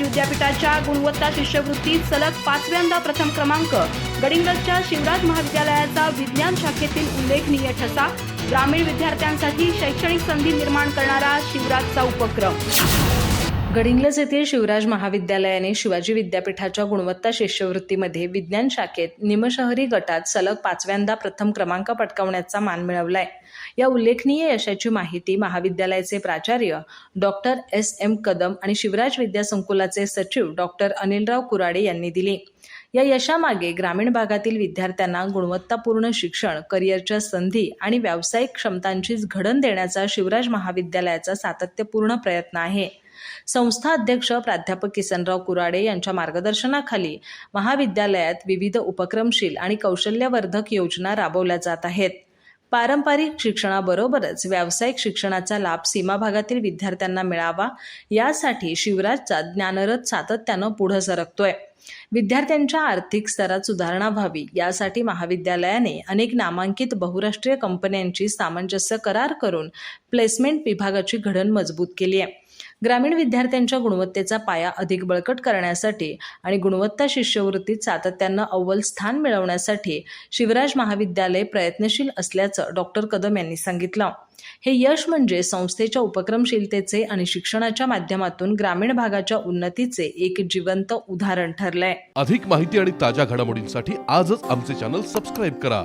शिवाजी विद्यापीठाच्या गुणवत्ता शिष्यवृत्तीत सलग पाचव्यांदा प्रथम क्रमांक. गडिंग्लजच्या शिवराज महाविद्यालयाचा विज्ञान शाखेतील उल्लेखनीय ठसा ग्रामीण विद्यार्थ्यांसाठी शैक्षणिक संधी निर्माण करणारा शिवराजचा उपक्रम. गडिंग्लज येथील शिवराज महाविद्यालयाने शिवाजी विद्यापीठाच्या गुणवत्ता शिष्यवृत्तीमध्ये विज्ञान शाखेत निमशहरी गटात सलग पाचव्यांदा प्रथम क्रमांक पटकावण्याचा मान मिळवलाय. या उल्लेखनीय यशाची माहिती महाविद्यालयाचे प्राचार्य डॉक्टर एस एम कदम आणि शिवराज विद्यासंकुलाचे सचिव डॉक्टर अनिलराव कुराडे यांनी दिली. या यशामागे ग्रामीण भागातील विद्यार्थ्यांना गुणवत्तापूर्ण शिक्षण करिअरच्या संधी आणि व्यावसायिक क्षमतांचीच घडण देण्याचा शिवराज महाविद्यालयाचा सातत्यपूर्ण प्रयत्न आहे. संस्था अध्यक्ष प्राध्यापक किसनराव कुराडे यांच्या मार्गदर्शनाखाली महाविद्यालयात विविध उपक्रमशील आणि कौशल्यवर्धक योजना राबवल्या जात आहेत. पारंपरिक शिक्षणाबरोबरच व्यावसायिक शिक्षणाचा लाभ सीमाभागातील विद्यार्थ्यांना मिळावा यासाठी शिवराजचा ज्ञानरथ सातत्यानं पुढं सरकतोय. विद्यार्थ्यांच्या आर्थिक स्तरात सुधारणा व्हावी यासाठी महाविद्यालयाने अनेक नामांकित बहुराष्ट्रीय कंपन्यांची सामंजस्य करार करून प्लेसमेंट विभागाची घडण मजबूत केली आहे. ग्रामीण विद्यार्थ्यांच्या गुणवत्तेचा पाया अधिक बळकट करण्यासाठी आणि गुणवत्ता शिष्यवृत्तीत सातत्यानं अव्वल स्थान मिळवण्यासाठी शिवराज महाविद्यालय प्रयत्नशील असल्याचं डॉक्टर कदम यांनी सांगितलं. हे यश म्हणजे संस्थेच्या उपक्रमशीलतेचे आणि शिक्षणाच्या माध्यमातून ग्रामीण भागाच्या उन्नतीचे एक जिवंत उदाहरण ठरलंय. अधिक माहिती आणि ताज्या घडामोडींसाठी आजच आमचे चॅनल सबस्क्राईब करा.